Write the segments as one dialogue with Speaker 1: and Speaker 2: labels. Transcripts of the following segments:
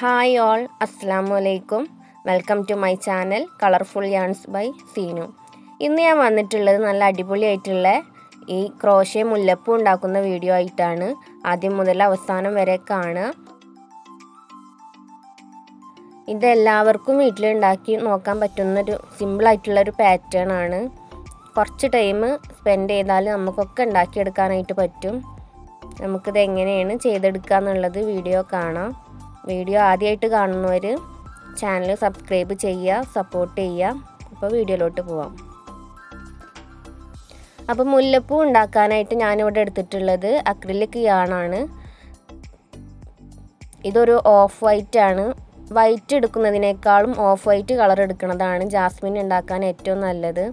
Speaker 1: Hi all അസ്സാം വലൈക്കും welcome to my channel colourful yarns by Seenu ഇന്ന് ഞാൻ വന്നിട്ടുള്ളത് നല്ല അടിപൊളിയായിട്ടുള്ള ഈ ക്രോഷേ മുല്ലപ്പൂ ഉണ്ടാക്കുന്ന വീഡിയോ ആയിട്ടാണ്. ആദ്യം മുതൽ അവസാനം വരെ കാണുക. ഇതെല്ലാവർക്കും വീട്ടിലുണ്ടാക്കി നോക്കാൻ പറ്റുന്നൊരു സിമ്പിളായിട്ടുള്ളൊരു പാറ്റേൺ ആണ്. കുറച്ച് ടൈം സ്പെൻഡ് ചെയ്താൽ നമുക്കൊക്കെ ഉണ്ടാക്കിയെടുക്കാനായിട്ട് പറ്റും. നമുക്കിത് എങ്ങനെയാണ് ചെയ്തെടുക്കുക എന്നുള്ളത് വീഡിയോ കാണാം. വീഡിയോ ആദ്യമായിട്ട് കാണുന്നവർ ചാനൽ സബ്സ്ക്രൈബ് ചെയ്യുക സപ്പോർട്ട് ചെയ്യുക. അപ്പോൾ വീഡിയോയിലോട്ട് പോവാം. അപ്പോൾ മുല്ലപ്പൂ ഉണ്ടാക്കാനായിട്ട് ഞാനിവിടെ എടുത്തിട്ടുള്ളത് അക്രിലിക് യാണാണ് ഇതൊരു ഓഫ് വൈറ്റ് ആണ്. വൈറ്റ് എടുക്കുന്നതിനേക്കാളും ഓഫ് വൈറ്റ് കളർ എടുക്കുന്നതാണ് ജാസ്മിൻ ഉണ്ടാക്കാൻ ഏറ്റവും നല്ലത്.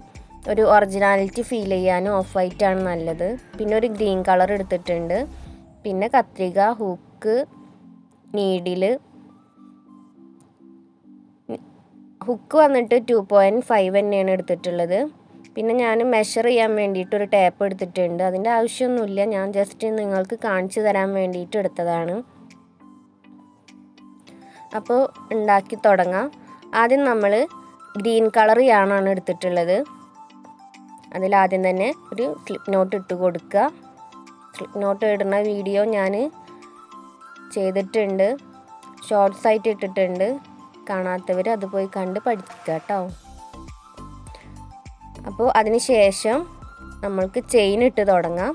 Speaker 1: ഒരു ഒറിജിനാലിറ്റി ഫീൽ ചെയ്യാനും ഓഫ് വൈറ്റ് ആണ് നല്ലത്. പിന്നെ ഒരു ഗ്രീൻ കളർ എടുത്തിട്ടുണ്ട്. പിന്നെ കത്രിക ഹുക്ക് നീഡിൽ ഹുക്ക് വന്നിട്ട് ടു പോയിന്റ് ഫൈവ് തന്നെയാണ് എടുത്തിട്ടുള്ളത്. പിന്നെ ഞാൻ മെഷർ ചെയ്യാൻ വേണ്ടിയിട്ട് ഒരു ടേപ്പ് എടുത്തിട്ടുണ്ട്. അതിന്റെ ആവശ്യമൊന്നുമില്ല. ഞാൻ ജസ്റ്റ് നിങ്ങൾക്ക് കാണിച്ചു തരാൻ വേണ്ടിയിട്ട് എടുത്തതാണ്. അപ്പോൾ ഉണ്ടാക്കി തുടങ്ങാം. ആദ്യം നമ്മൾ ഗ്രീൻ കളർ യാണാണ് എടുത്തിട്ടുള്ളത്. അതിലാദ്യം തന്നെ ഒരു സ്ലിപ്പ് നോട്ട് ഇട്ട് കൊടുക്കുക. സ്ലിപ്പ് നോട്ട് ഇടുന്ന വീഡിയോ ഞാൻ ചെയ്തിട്ടുണ്ട്. ഷോർട്സ് ആയിട്ട് ഇട്ടിട്ടുണ്ട്. കാണാത്തവർ അത് പോയി കണ്ട് പഠിക്കുക കേട്ടോ അപ്പോൾ അതിന് ശേഷം നമ്മൾക്ക് ചെയിൻ ഇട്ട് തുടങ്ങാം.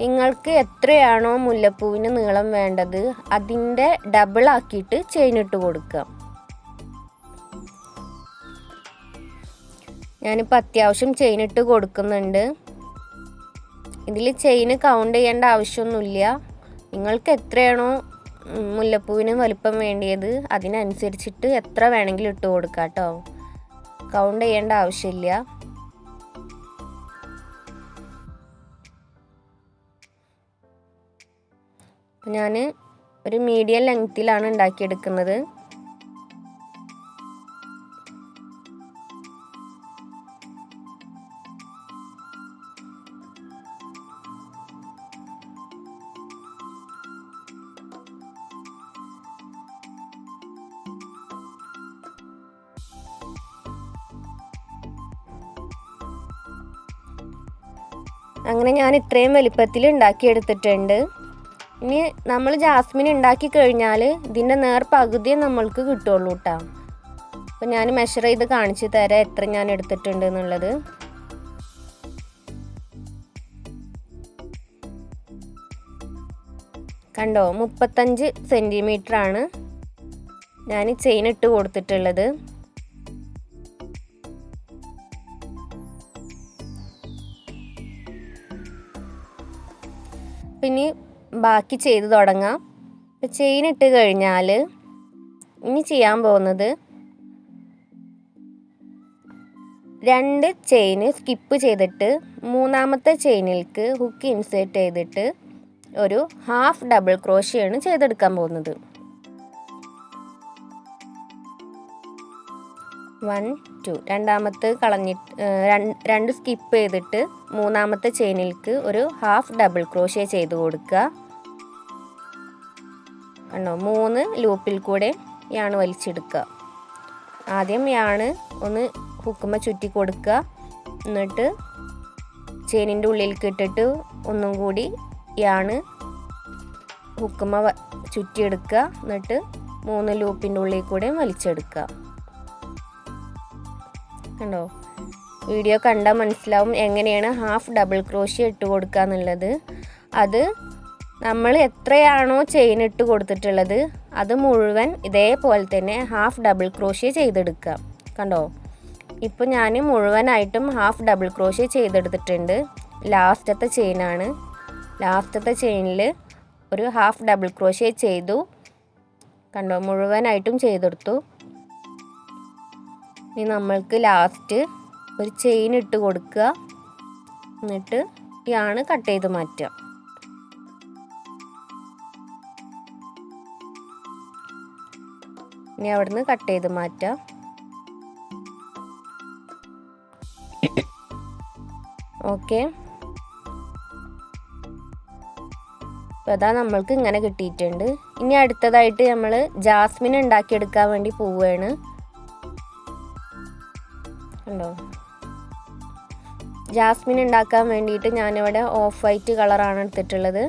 Speaker 1: നിങ്ങൾക്ക് എത്രയാണോ മുല്ലപ്പൂവിന് നീളം വേണ്ടത് അതിന്റെ ഡബിൾ ആക്കിയിട്ട് ചെയിൻ ഇട്ട് കൊടുക്കുക. ഞാനിപ്പോൾ അത്യാവശ്യം ചെയിൻ ഇട്ട് കൊടുക്കുന്നുണ്ട്. ഇതിൽ ചെയിൻ കൗണ്ട് ചെയ്യേണ്ട ആവശ്യമൊന്നുമില്ല. നിങ്ങൾക്ക് എത്രയാണോ മുല്ലപ്പൂവിന് വലിപ്പം വേണ്ടിയത് അതിനനുസരിച്ചിട്ട് എത്ര വേണമെങ്കിലും ഇട്ട് കൊടുക്കാം കേട്ടോ. കൗണ്ട് ചെയ്യേണ്ട ആവശ്യമില്ല. ഞാൻ ഒരു മീഡിയം ലെങ്ത്തിലാണ് ഉണ്ടാക്കിയെടുക്കുന്നത്. അങ്ങനെ ഞാൻ ഇത്രയും വലിപ്പത്തിൽ ഉണ്ടാക്കിയെടുത്തിട്ടുണ്ട്. ഇനി നമ്മൾ ജാസ്മിൻ ഉണ്ടാക്കി കഴിഞ്ഞാൽ ഇതിന്റെ നേർ പകുതിയെ നമ്മൾക്ക് കിട്ടുള്ളൂ കേട്ടോ അപ്പോൾ ഞാൻ മെഷർ ചെയ്ത് കാണിച്ചു തരാം എത്ര ഞാൻ എടുത്തിട്ടുണ്ട് എന്നുള്ളത്. കണ്ടോ മുപ്പത്തഞ്ച് സെന്റിമീറ്റർ ആണ് ഞാൻ ചെയിൻ ഇട്ട് കൊടുത്തിട്ടുള്ളത്. പിന്നെ ബാക്കി ചെയ്ത് തുടങ്ങാം. ഇപ്പം ചെയിൻ ഇട്ട് കഴിഞ്ഞാൽ ഇനി ചെയ്യാൻ പോകുന്നത് രണ്ട് ചെയിന് സ്കിപ്പ് ചെയ്തിട്ട് മൂന്നാമത്തെ ചെയിനിലേക്ക് ഹുക്ക് ഇൻസേർട്ട് ചെയ്തിട്ട് ഒരു ഹാഫ് ഡബിൾ ക്രോഷിയാണ് ചെയ്തെടുക്കാൻ പോകുന്നത്. One two. രണ്ടാമത്തെ കളഞ്ഞിട്ട് രണ്ട് സ്കിപ്പ് ചെയ്തിട്ട് മൂന്നാമത്തെ ചെയിനിൽക്ക് ഒരു ഹാഫ് ഡബിൾ ക്രോഷ്യ ചെയ്ത് കൊടുക്കുക. കണ്ടോ? മൂന്ന് ലൂപ്പിൽ കൂടെ യാണ് വലിച്ചെടുക്കുക. ആദ്യം യാണ് ഒന്ന് ഹുക്കുമ്മ ചുറ്റി കൊടുക്കുക. എന്നിട്ട് ചെയിനിന്റെ ഉള്ളിലേക്ക് ഇട്ടിട്ട് ഒന്നും കൂടി യാണ് ഹുക്കുമ്മ ചുറ്റിയെടുക്കുക. എന്നിട്ട് മൂന്ന് ലൂപ്പിന്റെ ഉള്ളിൽ കൂടെ വലിച്ചെടുക്കുക. കണ്ടോ? വീഡിയോ കണ്ടാൽ മനസ്സിലാവും എങ്ങനെയാണ് ഹാഫ് ഡബിൾ ക്രോഷ്യ ഇട്ട് കൊടുക്കുക എന്നുള്ളത്. അത് നമ്മൾ എത്രയാണോ ചെയിൻ ഇട്ട് കൊടുത്തിട്ടുള്ളത് അത് മുഴുവൻ ഇതേപോലെ തന്നെ ഹാഫ് ഡബിൾ ക്രോഷ്യ ചെയ്തെടുക്കുക. കണ്ടോ? ഇപ്പോൾ ഞാൻ മുഴുവനായിട്ടും ഹാഫ് ഡബിൾ ക്രോഷ്യ ചെയ്തെടുത്തിട്ടുണ്ട്. ലാസ്റ്റത്തെ ചെയിനാണ് ലാസ്റ്റത്തെ ചെയിനിൽ ഒരു ഹാഫ് ഡബിൾ ക്രോഷ്യ ചെയ്തു. കണ്ടോ? മുഴുവനായിട്ടും ചെയ്തെടുത്തു. ഇനി നമ്മൾക്ക് ലാസ്റ്റ് ഒരു ചെയിൻ ഇട്ട് കൊടുക്കുക. എന്നിട്ട് ഇയാണ് കട്ട് ചെയ്ത് മാറ്റുക. ഇനി അവിടുന്ന് കട്ട് ചെയ്ത് മാറ്റാം ഓക്കെ അപ്പോൾ അതാ നമ്മൾക്ക് ഇങ്ങനെ കിട്ടിയിട്ടുണ്ട്. ഇനി അടുത്തതായിട്ട് നമ്മൾ ജാസ്മിൻ ഉണ്ടാക്കിയെടുക്കാൻ വേണ്ടി പോവുകയാണ്. ജാസ്മിൻ ഉണ്ടാക്കാൻ വേണ്ടിയിട്ട് ഞാനിവിടെ ഓഫ് വൈറ്റ് കളറാണ് എടുത്തിട്ടുള്ളത്.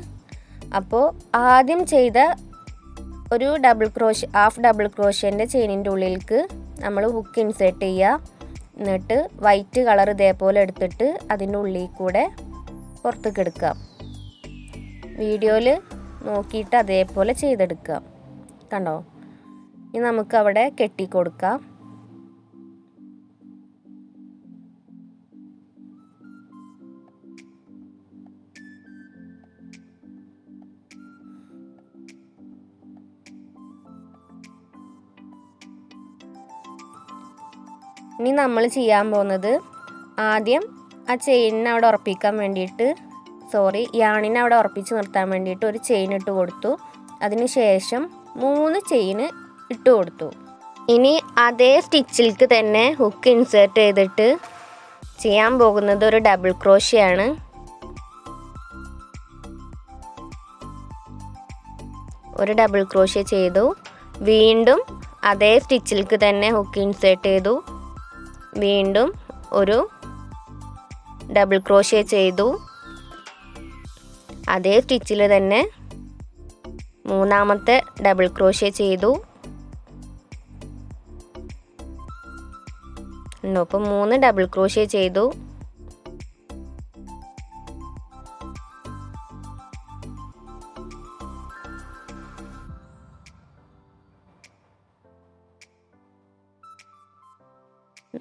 Speaker 1: അപ്പോൾ ആദ്യം ചെയ്ത ഒരു ഡബിൾ ക്രോഷ് ഹാഫ് ഡബിൾ ക്രോഷ്യന്റെ ചെയിനിന്റെ ഉള്ളിലേക്ക് നമ്മൾ ഹുക്ക് ഇൻസേർട്ട് ചെയ്യുക. എന്നിട്ട് വൈറ്റ് കളർ ഇതേപോലെ എടുത്തിട്ട് അതിന്റെ ഉള്ളിൽ കൂടെ പുറത്തേക്ക് എടുക്കാം വീഡിയോയിൽ നോക്കിയിട്ട് അതേപോലെ ചെയ്തെടുക്കാം കണ്ടോ? ഇനി നമുക്ക് അവിടെ കെട്ടിക്കൊടുക്കാം. ഇനി നമ്മൾ ചെയ്യാൻ പോകുന്നത് ആദ്യം ആ ചെയിനിനെ അവിടെ ഉറപ്പിക്കാൻ വേണ്ടിയിട്ട് സോറി യാണിനെ അവിടെ ഉറപ്പിച്ച് നിർത്താൻ വേണ്ടിയിട്ട് ഒരു ചെയിൻ ഇട്ട് കൊടുത്തു. അതിന് ശേഷം മൂന്ന് ചെയിന് ഇട്ട് കൊടുത്തു. ഇനി അതേ സ്റ്റിച്ചിലേക്ക് തന്നെ ഹുക്ക് ഇൻസേർട്ട് ചെയ്തിട്ട് ചെയ്യാൻ പോകുന്നത് ഒരു ഡബിൾ ക്രോഷിയാണ് ഒരു ഡബിൾ ക്രോഷ്യ ചെയ്തു. വീണ്ടും അതേ സ്റ്റിച്ചിലേക്ക് തന്നെ ഹുക്ക് ഇൻസേർട്ട് ചെയ്തു. വീണ്ടും ഒരു ഡബിൾ ക്രോഷ്യ ചെയ്തു. അതേ സ്റ്റിച്ചിൽ തന്നെ മൂന്നാമത്തെ ഡബിൾ ക്രോഷ്യ ചെയ്തു. അപ്പോൾ മൂന്ന് ഡബിൾ ക്രോഷ്യ ചെയ്തു.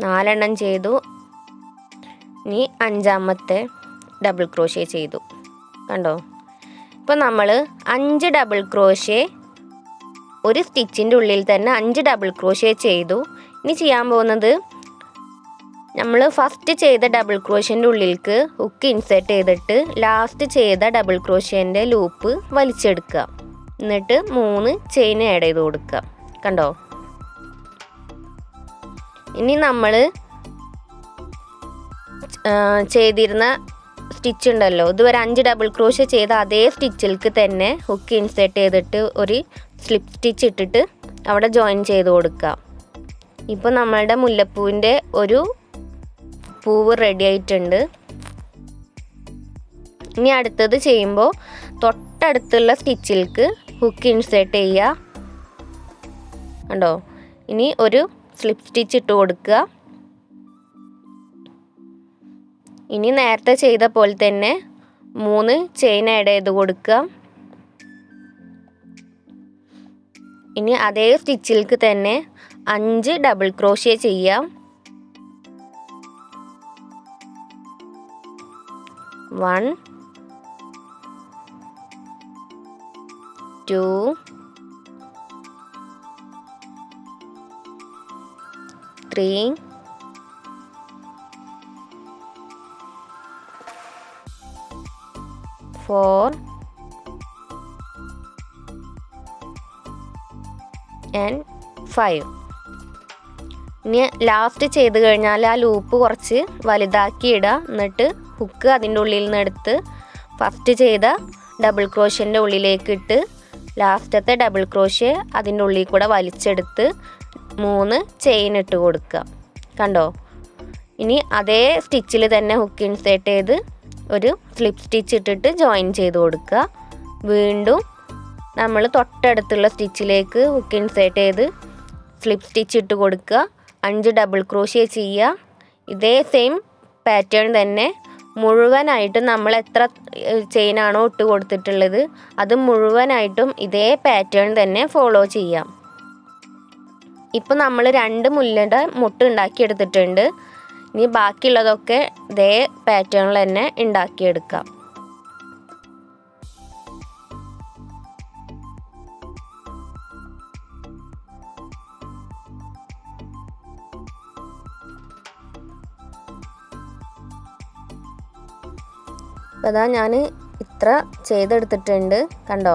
Speaker 1: നാലെണ്ണം ചെയ്തു. ഇനി അഞ്ചാമത്തെ ഡബിൾ ക്രോഷ്യ ചെയ്തു. കണ്ടോ? ഇപ്പം നമ്മൾ അഞ്ച് ഡബിൾ ക്രോഷ്യ ഒരു സ്റ്റിച്ചിന്റെ ഉള്ളിൽ തന്നെ അഞ്ച് ഡബിൾ ക്രോഷ്യ ചെയ്തു. ഇനി ചെയ്യാൻ പോകുന്നത് നമ്മൾ ഫസ്റ്റ് ചെയ്ത ഡബിൾ ക്രോഷ്യന്റെ ഉള്ളിലേക്ക് ഹുക്ക് ഇൻസേർട്ട് ചെയ്തിട്ട് ലാസ്റ്റ് ചെയ്ത ഡബിൾ ക്രോഷ്യന്റെ ലൂപ്പ് വലിച്ചെടുക്കുക. എന്നിട്ട് മൂന്ന് ചെയിൻ ആഡ് ചെയ്ത് കൊടുക്കുക. കണ്ടോ? ഇനി നമ്മൾ ചെയ്തിരുന്ന സ്റ്റിച്ച് ഉണ്ടല്ലോ. ഇതുവരെ അഞ്ച് ഡബിൾ ക്രോഷ്യ ചെയ്ത അതേ സ്റ്റിച്ചിൽക്ക് തന്നെ ഹുക്ക് ഇൻസേർട്ട് ചെയ്തിട്ട് ഒരു സ്ലിപ്പ് സ്റ്റിച്ച് ഇട്ടിട്ട് അവിടെ ജോയിൻ ചെയ്ത് കൊടുക്കുക. ഇപ്പോൾ നമ്മളുടെ മുല്ലപ്പൂവിന്റെ ഒരു പൂവ് റെഡി ആയിട്ടുണ്ട്. ഇനി അടുത്തത് ചെയ്യുമ്പോൾ തൊട്ടടുത്തുള്ള സ്റ്റിച്ചിൽക്ക് ഹുക്ക് ഇൻസേർട്ട് ചെയ്യുക. ഉണ്ടോ ഇനി ഒരു സ്ലിപ്പ് സ്റ്റിച്ച് ഇട്ട് കൊടുക്കുക. ഇനി നേരത്തെ ചെയ്ത പോലെ തന്നെ മൂന്ന് ചെയിൻ ആഡ് ചെയ്ത് കൊടുക്കുക. ഇനി അതേ സ്റ്റിച്ചിലേക്ക് തന്നെ അഞ്ച് ഡബിൾ ക്രോഷ്യ ചെയ്യാം one two three Four and five ഇനി ലാസ്റ്റ് ചെയ്ത് കഴിഞ്ഞാൽ ആ ലൂപ്പ് കുറച്ച് വലുതാക്കി ഇടുക എന്നിട്ട് ഹുക്ക് അതിന്റെ ഉള്ളിൽ നിന്ന് എടുത്ത് ഫസ്റ്റ് ചെയ്ത ഡബിൾ ക്രോഷ്യന്റെ ഉള്ളിലേക്ക് ഇട്ട് ലാസ്റ്റത്തെ ഡബിൾ ക്രോഷ്യ അതിന്റെ ഉള്ളിൽ കൂടെ വലിച്ചെടുത്ത് മൂന്ന് ചെയിൻ ഇട്ട് കൊടുക്കുക. കണ്ടോ? ഇനി അതേ സ്റ്റിച്ചിൽ തന്നെ ഹുക്ക് ഇൻസേർട്ട് ചെയ്ത് ഒരു സ്ലിപ്പ് സ്റ്റിച്ച് ഇട്ടിട്ട് ജോയിൻ ചെയ്ത് കൊടുക്കുക. വീണ്ടും നമ്മൾ തൊട്ടടുത്തുള്ള സ്റ്റിച്ചിലേക്ക് ഹുക്ക് ഇൻസേർട്ട് ചെയ്ത് സ്ലിപ്പ് സ്റ്റിച്ച് ഇട്ട് കൊടുക്കുക. അഞ്ച് ഡബിൾ ക്രോഷ്യ ചെയ്യുക. ഇതേ സെയിം പാറ്റേൺ തന്നെ മുഴുവനായിട്ടും നമ്മൾ എത്ര ചെയിനാണോ ഇട്ട് കൊടുത്തിട്ടുള്ളത് അത് മുഴുവനായിട്ടും ഇതേ പാറ്റേൺ തന്നെ ഫോളോ ചെയ്യാം. ഇപ്പം നമ്മൾ രണ്ട് മുല്ലയുടെ ഉണ്ടാക്കി എടുത്തിട്ടുണ്ട് ഇനി ബാക്കിയുള്ളതൊക്കെ ഇതേ പാറ്റേണിൽ തന്നെ ഉണ്ടാക്കിയെടുക്കാം. അപ്പോൾ അതാ ഞാൻ ഇത്ര ചെയ്തെടുത്തിട്ടുണ്ട്. കണ്ടോ?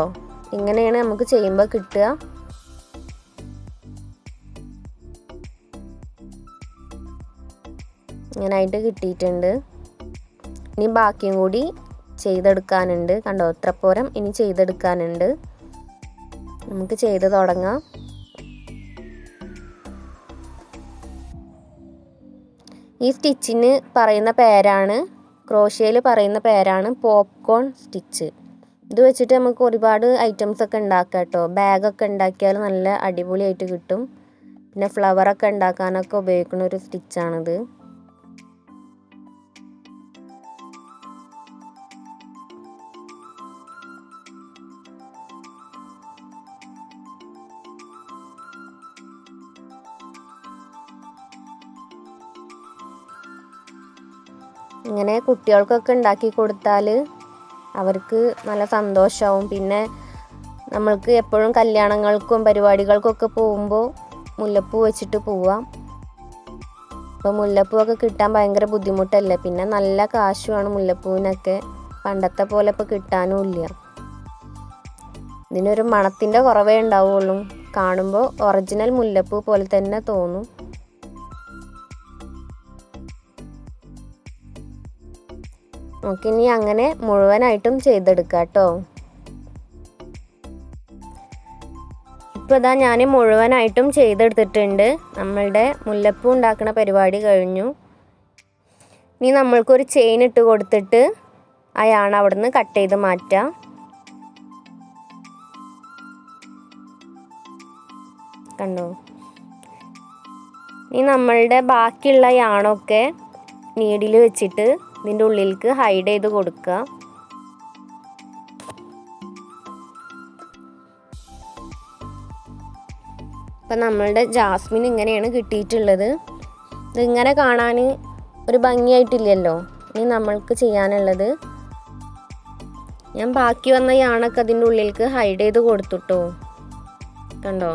Speaker 1: ഇങ്ങനെയാണ് നമുക്ക് ചെയ്യുമ്പോൾ കിട്ടുക. ഇങ്ങനായിട്ട് കിട്ടിയിട്ടുണ്ട്. ഇനി ബാക്കിയും കൂടി ചെയ്തെടുക്കാനുണ്ട്. കണ്ടോ? ഇത്രപ്പോരം ഇനി ചെയ്തെടുക്കാനുണ്ട്. നമുക്ക് ചെയ്ത് തുടങ്ങാം. ഈ സ്റ്റിച്ചിന് പറയുന്ന പേരാണ് ക്രോഷ്യയിൽ പറയുന്ന പേരാണ് പോപ്കോൺ സ്റ്റിച്ച്. ഇത് വെച്ചിട്ട് നമുക്ക് ഒരുപാട് ഐറ്റംസ് ഒക്കെ ഉണ്ടാക്കാം കേട്ടോ. ബാഗൊക്കെ ഉണ്ടാക്കിയാൽ നല്ല അടിപൊളിയായിട്ട് കിട്ടും. പിന്നെ ഫ്ലവറൊക്കെ ഉണ്ടാക്കാനൊക്കെ ഉപയോഗിക്കുന്ന ഒരു സ്റ്റിച്ചാണിത്. ഇങ്ങനെ കുട്ടികൾക്കൊക്കെ ഉണ്ടാക്കി കൊടുത്താൽ അവർക്ക് നല്ല സന്തോഷമാവും പിന്നെ നമ്മൾക്ക് എപ്പോഴും കല്യാണങ്ങൾക്കും പരിപാടികൾക്കൊക്കെ പോകുമ്പോൾ മുല്ലപ്പൂ വെച്ചിട്ട് പോവാം. അപ്പോൾ മുല്ലപ്പൂവൊക്കെ കിട്ടാൻ ഭയങ്കര ബുദ്ധിമുട്ടല്ലേ? പിന്നെ നല്ല കാശുമാണ് മുല്ലപ്പൂവിനൊക്കെ. പണ്ടത്തെ പോലെ ഇപ്പോൾ കിട്ടാനും ഇല്ല. ഇതിനൊരു മണത്തിന്റെ കുറവേ ഉണ്ടാവുള്ളൂ. കാണുമ്പോൾ ഒറിജിനൽ മുല്ലപ്പൂ പോലെ തന്നെ തോന്നും. നമുക്കിനി അങ്ങനെ മുഴുവനായിട്ടും ചെയ്തെടുക്കാം കേട്ടോ. ഇപ്പോൾ ഇതാ ഞാൻ മുഴുവനായിട്ടും ചെയ്തെടുത്തിട്ടുണ്ട്. നമ്മളുടെ മുല്ലപ്പൂ ഉണ്ടാക്കുന്ന പരിപാടി കഴിഞ്ഞു. ഇനി നമ്മൾക്കൊരു ചെയിൻ ഇട്ട് കൊടുത്തിട്ട് അയാണ് അവിടെ നിന്ന് കട്ട് ചെയ്ത് മാറ്റാം. കണ്ടോ? ഇനി നമ്മളുടെ ബാക്കിയുള്ള യാണൊക്കെ നീഡിൽ വെച്ചിട്ട് ഇതിന്റെ ഉള്ളിലേക്ക് ഹൈഡ് ചെയ്ത് കൊടുക്കുക. അപ്പം നമ്മളുടെ ജാസ്മിൻ ഇങ്ങനെയാണ് കിട്ടിയിട്ടുള്ളത്. ഇതിങ്ങനെ കാണാൻ ഒരു ഭംഗിയായിട്ടില്ലല്ലോ. ഇനി നമ്മൾക്ക് ചെയ്യാനുള്ളത്. ഞാൻ ബാക്കി വന്ന യാണൊക്കെ അതിന്റെ ഉള്ളിലേക്ക് ഹൈഡ് ചെയ്ത് കൊടുത്തുട്ടോ. കണ്ടോ?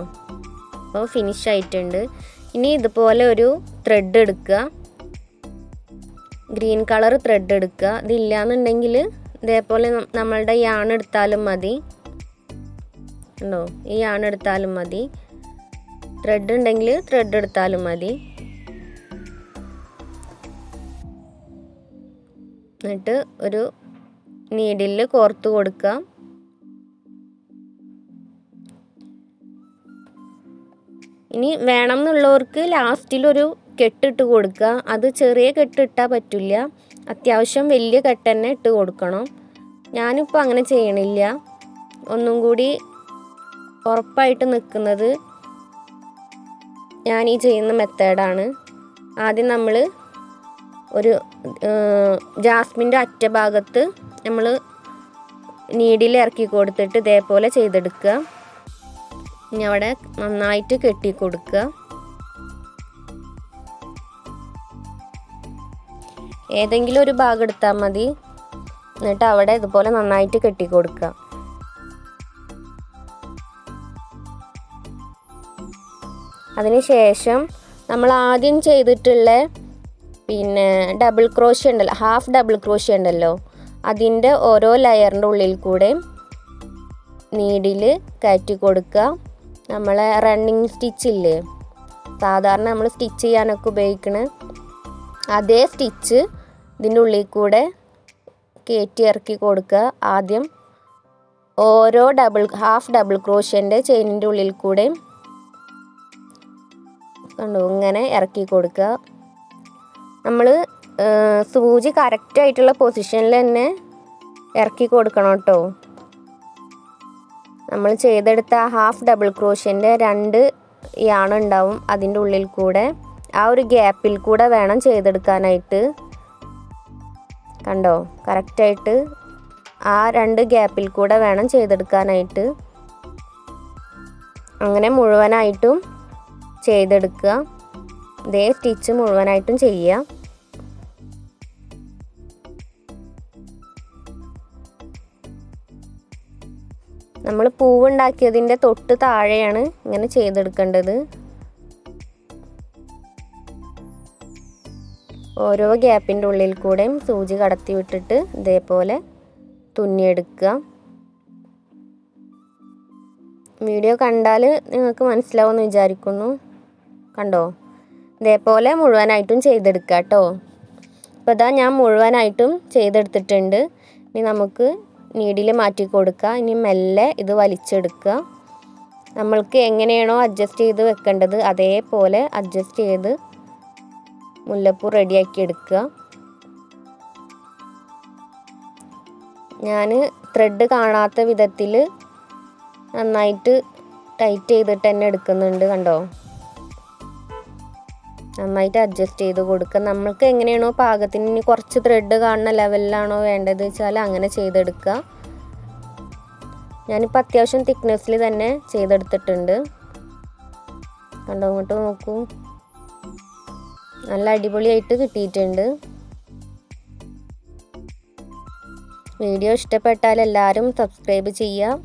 Speaker 1: അപ്പോൾ ഫിനിഷ് ആയിട്ടുണ്ട്. ഇനി ഇതുപോലെ ഒരു ത്രെഡ് എടുക്കുക. ഗ്രീൻ കളർ ത്രെഡ് എടുക്കുക. ഇതില്ലാന്നുണ്ടെങ്കിൽ ഇതേപോലെ നമ്മളുടെ യാൺ എടുത്താലും മതി. ഉണ്ടോ ഈ യാൺ എടുത്താലും മതി. ത്രെഡ് ഉണ്ടെങ്കിൽ ത്രെഡ് എടുത്താലും മതി. എന്നിട്ട് ഒരു നീഡിൽ കോർത്ത് കൊടുക്കുക. ഇനി വേണം എന്നുള്ളവർക്ക് ലാസ്റ്റിലൊരു കെട്ടിട്ട് കൊടുക്കുക. അത് ചെറിയ കെട്ടിട്ടാൽ പറ്റില്ല അത്യാവശ്യം വലിയ കെട്ട് തന്നെ ഇട്ട് കൊടുക്കണം. ഞാനിപ്പോൾ അങ്ങനെ ചെയ്യണില്ല. ഒന്നും കൂടി ഉറപ്പായിട്ട് നിൽക്കുന്നത് ഞാൻ ഈ ചെയ്യുന്ന മെത്തേഡാണ്. ആദ്യം നമ്മൾ ഒരു ജാസ്മിന്റെ അറ്റഭാഗത്ത് നമ്മൾ നീഡിൽ ഇറക്കി കൊടുത്തിട്ട് ഇതേപോലെ ചെയ്തെടുക്കുക. ഇനി അവിടെ നന്നായിട്ട് കെട്ടി കൊടുക്കുക. ഏതെങ്കിലും ഒരു ഭാഗം എടുത്താൽ മതി. എന്നിട്ട് അവിടെ ഇതുപോലെ നന്നായിട്ട് കെട്ടി കൊടുക്കുക അതിനുശേഷം നമ്മൾ ആദ്യം ചെയ്തിട്ടുള്ള പിന്നെ ഡബിൾ ക്രോഷ്യ ഉണ്ടല്ലോ ഹാഫ് ഡബിൾ ക്രോഷ്യ ഉണ്ടല്ലോ അതിന്റെ ഓരോ ലെയറിന്റെ ഉള്ളിൽ കൂടെ നീഡിൽ കയറ്റി കൊടുക്കുക. നമ്മളെ റണ്ണിങ് സ്റ്റിച്ചില്ലേ സാധാരണ നമ്മൾ സ്റ്റിച്ച് ചെയ്യാനൊക്കെ ഉപയോഗിക്കണ അതേ സ്റ്റിച്ച് ഇതിന്റെ ഉള്ളിൽ കൂടെ കയറ്റി ഇറക്കി കൊടുക്കുക. ആദ്യം ഓരോ ഡബിൾ ഹാഫ് ഡബിൾ ക്രോഷ്യന്റെ ചെയിനിന്റെ ഉള്ളിൽ കൂടെ കണ്ടു? ഇങ്ങനെ ഇറക്കി കൊടുക്കുക. നമ്മൾ സൂചി കറക്റ്റായിട്ടുള്ള പൊസിഷനിൽ തന്നെ ഇറക്കി കൊടുക്കണം കേട്ടോ. നമ്മൾ ചെയ്തെടുത്ത ഹാഫ് ഡബിൾ ക്രോഷ്യന്റെ രണ്ട് യാണ് ഉണ്ടാവും അതിന്റെ ഉള്ളിൽ കൂടെ ആ ഒരു ഗ്യാപ്പിൽ കൂടെ വേണം ചെയ്തെടുക്കാനായിട്ട്. കണ്ടോ? കറക്റ്റായിട്ട് ആ രണ്ട് ഗ്യാപ്പിൽ കൂടെ വേണം ചെയ്തെടുക്കാനായിട്ട്. അങ്ങനെ മുഴുവനായിട്ടും ചെയ്തെടുക്കുക. ഇതേ സ്റ്റിച്ച് മുഴുവനായിട്ടും ചെയ്യുക. നമ്മൾ പൂവുണ്ടാക്കിയതിന്റെ തൊട്ട് താഴെയാണ് ഇങ്ങനെ ചെയ്തെടുക്കേണ്ടത്. ഓരോ ഗ്യാപ്പിന്റെ ഉള്ളിൽ കൂടെയും സൂചി കടത്തി വിട്ടിട്ട് ഇതേപോലെ തുന്നിയെടുക്കുക. വീഡിയോ കണ്ടാൽ നിങ്ങൾക്ക് മനസ്സിലാവുമെന്ന് വിചാരിക്കുന്നു. കണ്ടോ? ഇതേപോലെ മുഴുവനായിട്ടും ചെയ്തെടുക്കുക കേട്ടോ. അപ്പോൾ ഇതാ ഞാൻ മുഴുവനായിട്ടും ചെയ്തെടുത്തിട്ടുണ്ട്. ഇനി നമുക്ക് നീഡിൽ മാറ്റി കൊടുക്കുക. ഇനി മെല്ലെ ഇത് വലിച്ചെടുക്കുക. നമ്മൾക്ക് എങ്ങനെയാണോ അഡ്ജസ്റ്റ് ചെയ്ത് വെക്കേണ്ടത് അതേപോലെ അഡ്ജസ്റ്റ് ചെയ്ത് മുല്ലപ്പൂ റെഡിയാക്കി എടുക്കുക. ഞാൻ ത്രെഡ് കാണാത്ത വിധത്തിൽ നന്നായിട്ട് ടൈറ്റ് ചെയ്തിട്ട് തന്നെ എടുക്കുന്നുണ്ട് കണ്ടോ? നന്നായിട്ട് അഡ്ജസ്റ്റ് ചെയ്ത് കൊടുക്കുക. നമ്മൾക്ക് എങ്ങനെയാണോ പാകത്തിന് ഇനി കുറച്ച് ത്രെഡ് കാണുന്ന ലെവലിലാണോ വേണ്ടത് വെച്ചാൽ അങ്ങനെ ചെയ്തെടുക്കുക. ഞാനിപ്പോൾ അത്യാവശ്യം തിക്നെസ്സിൽ തന്നെ ചെയ്തെടുത്തിട്ടുണ്ട്. കണ്ടോ അങ്ങോട്ട് നോക്കൂ. നല്ല അടിപൊളിയായിട്ട് കിട്ടിയിട്ടുണ്ട്. വീഡിയോ ഇഷ്ടപ്പെട്ടാൽ എല്ലാവരും സബ്സ്ക്രൈബ് ചെയ്യുക.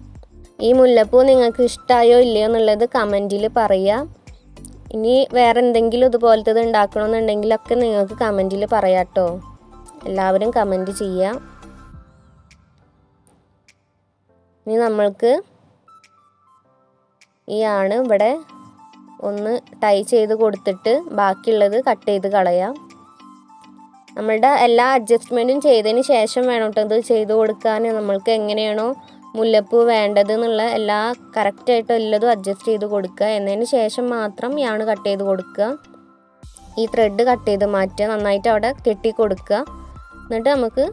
Speaker 1: ഈ മുല്ലപ്പൂ നിങ്ങൾക്ക് ഇഷ്ടമായോ ഇല്ലയോ എന്നുള്ളത് കമന്റിൽ പറയുക. ഇനി വേറെ എന്തെങ്കിലും ഇതുപോലത്തത് ഉണ്ടാക്കണമെന്നുണ്ടെങ്കിലൊക്കെ നിങ്ങൾക്ക് കമന്റിൽ പറയാം കേട്ടോ. എല്ലാവരും കമന്റ് ചെയ്യുക. ഇനി നമ്മൾക്ക് ഈ ആണ് ഇവിടെ ഒന്ന് ടൈ ചെയ്ത് കൊടുത്തിട്ട് ബാക്കിയുള്ളത് കട്ട് ചെയ്ത് കളയാം. നമ്മളുടെ എല്ലാ അഡ്ജസ്റ്റ്മെന്റും ചെയ്തതിന് ശേഷം വേണം കേട്ടോ ഇത് ചെയ്ത് കൊടുക്കാൻ നമ്മൾക്ക് എങ്ങനെയാണോ മുല്ലപ്പൂ വേണ്ടത് എന്നുള്ള എല്ലാ കറക്റ്റായിട്ട് എല്ലതും അഡ്ജസ്റ്റ് ചെയ്ത് കൊടുക്കുക. എന്നതിന് ശേഷം മാത്രം യാണ് കട്ട് ചെയ്ത് കൊടുക്കുക. ഈ ത്രെഡ് കട്ട് ചെയ്ത് മാറ്റുക. നന്നായിട്ട് അവിടെ കെട്ടി കൊടുക്കുക. എന്നിട്ട് നമുക്ക്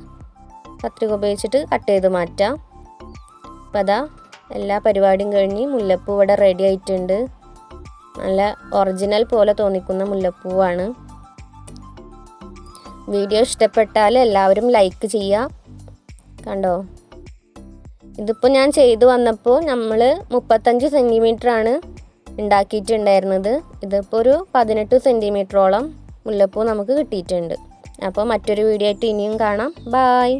Speaker 1: കത്രിക ഉപയോഗിച്ചിട്ട് കട്ട് ചെയ്ത് മാറ്റാം. അപ്പം അതാ എല്ലാ പരിപാടിയും കഴിഞ്ഞ് മുല്ലപ്പൂ ഇവിടെ റെഡി ആയിട്ടുണ്ട്. നല്ല ഒറിജിനൽ പോലെ തോന്നിക്കുന്ന മുല്ലപ്പൂവാണ്. വീഡിയോ ഇഷ്ടപ്പെട്ടാൽ എല്ലാവരും ലൈക്ക് ചെയ്യുക. കണ്ടോ? ഇതിപ്പോൾ ഞാൻ ചെയ്തു വന്നപ്പോൾ നമ്മൾ മുപ്പത്തഞ്ച് സെന്റിമീറ്ററാണ് ഉണ്ടാക്കിയിട്ടുണ്ടായിരുന്നത്. ഇതിപ്പോൾ ഒരു പതിനെട്ട് സെന്റിമീറ്ററോളം മുല്ലപ്പൂ നമുക്ക് കിട്ടിയിട്ടുണ്ട്. അപ്പോൾ മറ്റൊരു വീഡിയോ ആയിട്ട് ഇനിയും കാണാം. ബായ്